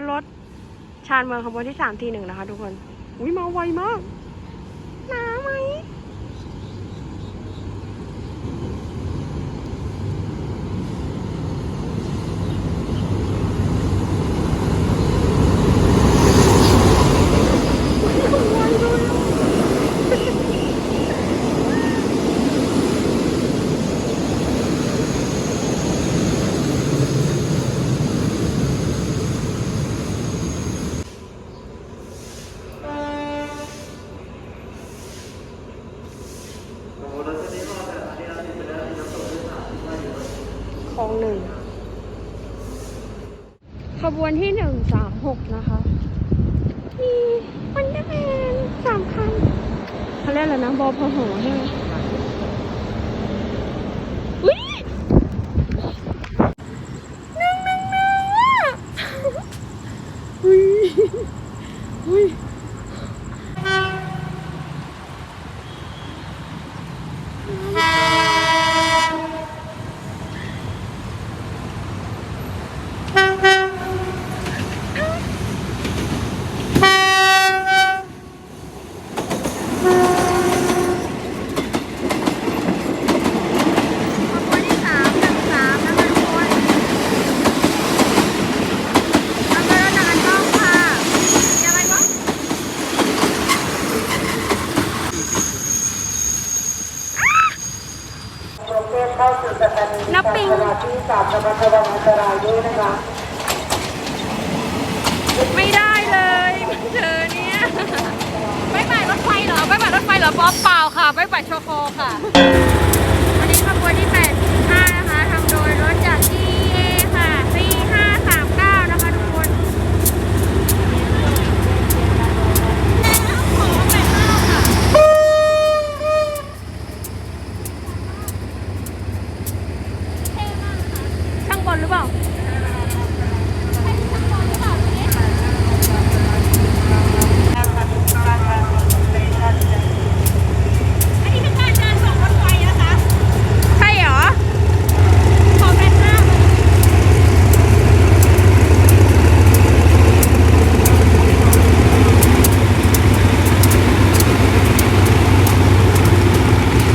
นรถชานเมืองขบวนที่สามทีหนึ่งนะคะ ทุกคน อุ้ยมาไวมาก ขบวนที่หนึ่งสามหกนะคะมีวันเดอร์แมนสามคันเขาเรียกอะไรนะบอพหอใช่ไหมอุ้ยหนึ่งหนึ่งหนึ่งอะ อุ้ยอุ้ย ขบวนที่สามหนึ่งสามนะคะทุกคนทำแล้วนานกล้องค่ะยังไงวะนับปิง ที่สาม ระมัดระวังอันตรายด้วยนะคะไม่ได้เลยเธอเนี่ยไม่ไปรถไฟเหรอไม่ไปรถไฟเหรอป๊อปเปล่าค่ะไม่ไปโชโคค่ะ วันนี้ขบวนที่85นะคะทำโดยรถจาก TA ค่ะ 4539 นะคะทุกคน ข้างบนหรือเปล่า อันนี้เป็นการเดินของรถไฟนะคะ ใช่เหรอ ขอแพนด้า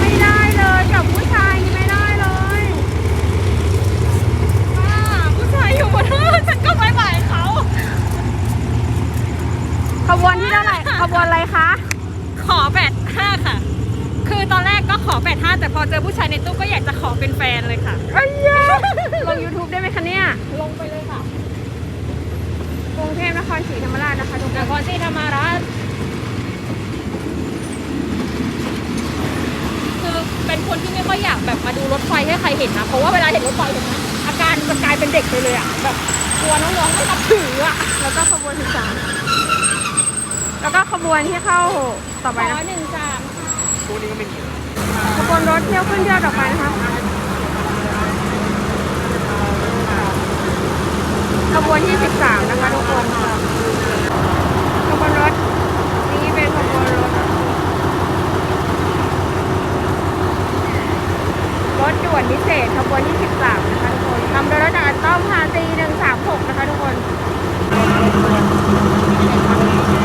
ไม่ได้เลยกับผู้ชายนี่ไม่ได้เลย อ่าผู้ชายอยู่บนรถฉันก็ไม่ไหวเขา ขบวนที่เท่าไหร่ขบวนอะไรคะ ขอแบตห้าค่ะ คือตอนแรกก็ขอแบตห้าแต่พอเจอผู้ชายในตู้ก็อยากจะขอเป็นแฟนเลยค่ะอ้ยยะลง YouTube ได้ไหมคะเนี่ย ลงไปเลยค่ะกรุงเทพนครศรีธรรมราชนะคะทุกคนนครศรีธรรมราชคือเป็นคนที่ไม่ค่อยอยากแบบมาดูรถไฟให้ใครเห็นนะ เพราะว่าเวลาเห็นรถไฟเห็นนะอาการจะกลายเป็นเด็กไปเลยอะแบบกลัวน้องๆไม่รับถืออะ แล้วก็ขบวนที่สาม แล้วก็ขบวนที่เข้าต่อไปขอนะหนึ่งสามขบวนรถเที่ยวขึ้นเที่ยวต่อไปนะคะขบวนที่สิบสามนะคะทุกคนขบวนรถนี่เป็นขบวนรถรถด่วนพิเศษขบวนที่สิบสามนะคะทุกคนทำโดยรถจากอันต้อมพาตีหนึ่งสามหกนะคะทุกคน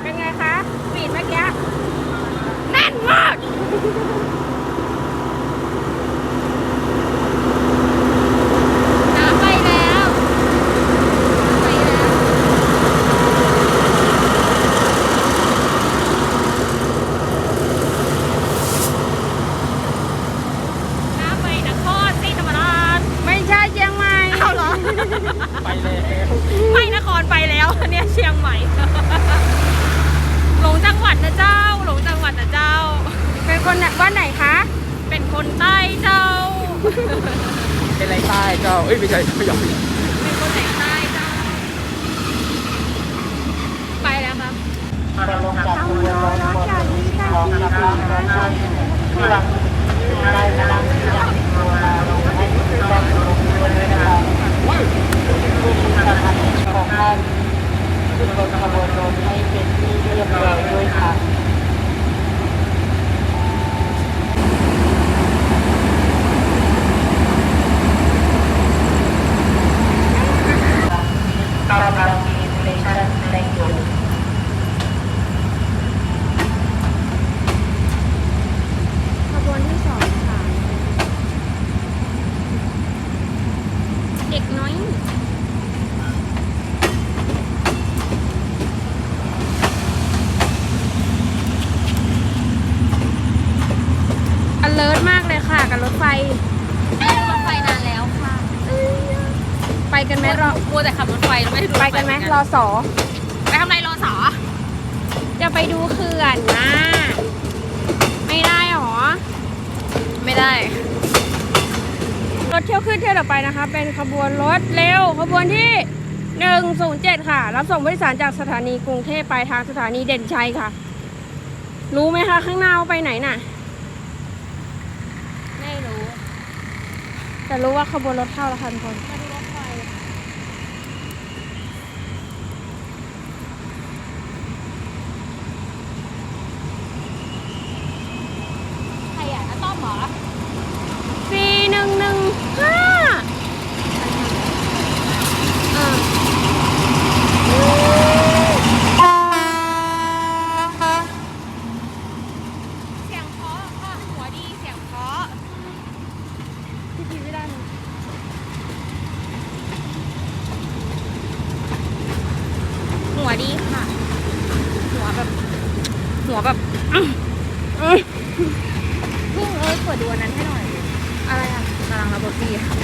เป็นไงคะปีดเมื่อกี้แน่นมาก น้ำไปแล้วไปแล้ว น้ำไปนครศรีธรรมราช ไม่ใช่เชียงใหม่ เอาเหรอ ไปแล้ว ไม่นครไปแล้วอันเนี้ยเชียงใหม่ หลงจังห วัดนะเจ้า หลงจังหวัดนะเจ้า เป็นคนบ้านไหนคะ เป็นคนใต้เจ้า เป็นไรใต้เจ้า เอ้ยไม่ใช่ไม่ยอมเป็นคนไหนใต้เจ้า ไปแล้วครับลง จากขบวนรถจากที่สามที่หลังขบวนที่สองค่ะ เด็กน้อย alert มากเลยค่ะ กับรถไฟ รถไฟนานแล้วค่ะ ไปกันไหมรอมัวแต่ขับรถไฟแล้วไม่ได้ดูไปกันไหมรอสอไปทำไรรอสอจะไปดูเขื่อนนะไม่ได้หรอ ไม่ได้ รถเที่ยวขึ้นเที่ยวต่อไปนะคะ เป็นขบวนรถเร็วขบวนที่ 107 ค่ะ รับส่งผู้โดยสารจากสถานีกรุงเทพปลายทางสถานีเด่นชัยค่ะ รู้ไหมคะ ข้างหน้าว่าไปไหนน่ะ ไม่รู้ แต่รู้ว่าขบวนรถเข้าแล้วค่ะทุกคน มาดูรถไฟใคร อะน้าต้อมเหรอสี่หนึ่งหนึ่งห้าอ่าเสียงเพราะค่ะหัวดีเสียงเพราะพี่พีไม่ได้นะหัวดีค่ะ หัวแบบ หัวแบบอื้อเพิ่งเอ้ยเปิดดูอันนั้นให้หน่อย อะไรอะกำลังระบรถดีค่ะ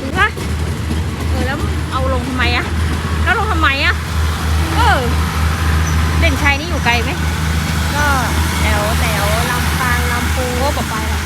ถึงปะเออแล้วเอาลงทำไมอะแล้วลงทำไมอะเออเด่นชัยนี่อยู่ไกลไหมก็แถวแถวลำปางลำพูโอ้บอกไปแล้ว